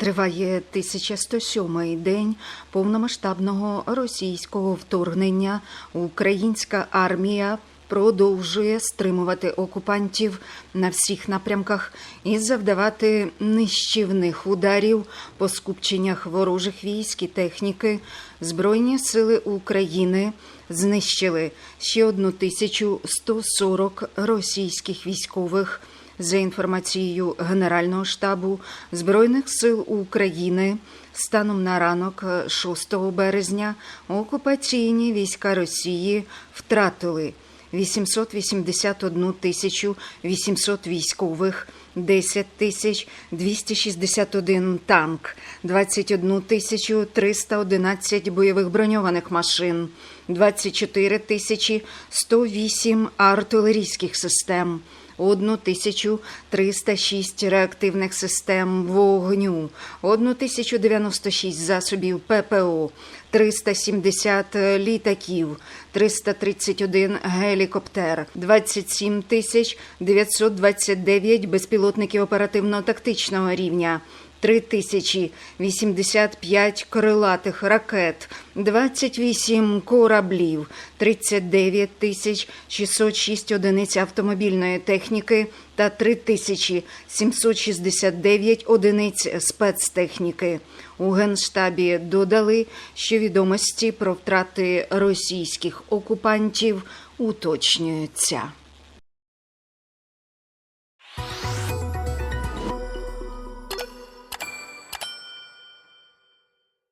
Триває 1107-й день повномасштабного російського вторгнення. Українська армія продовжує стримувати окупантів на всіх напрямках і завдавати нищівних ударів по скупченнях ворожих військ і техніки. Збройні сили України знищили ще 1140 російських військових. За інформацією Генерального штабу Збройних сил України, станом на ранок 6 березня окупаційні війська Росії втратили 881 тисячу 800 військових, 10 тисяч 261 танк, 21 тисячу 311 бойових броньованих машин, 24 тисячі 108 артилерійських систем, 1306 реактивних систем вогню, 1096 засобів ППО, 370 літаків, 331 гелікоптер, 27 тисяч 929 безпілотників оперативно-тактичного рівня, 3085 крилатих ракет, 28 кораблів, 39 тисяч 606 одиниць автомобільної техніки та 3769 одиниць спецтехніки. У Генштабі додали, що відомості про втрати російських окупантів уточнюються.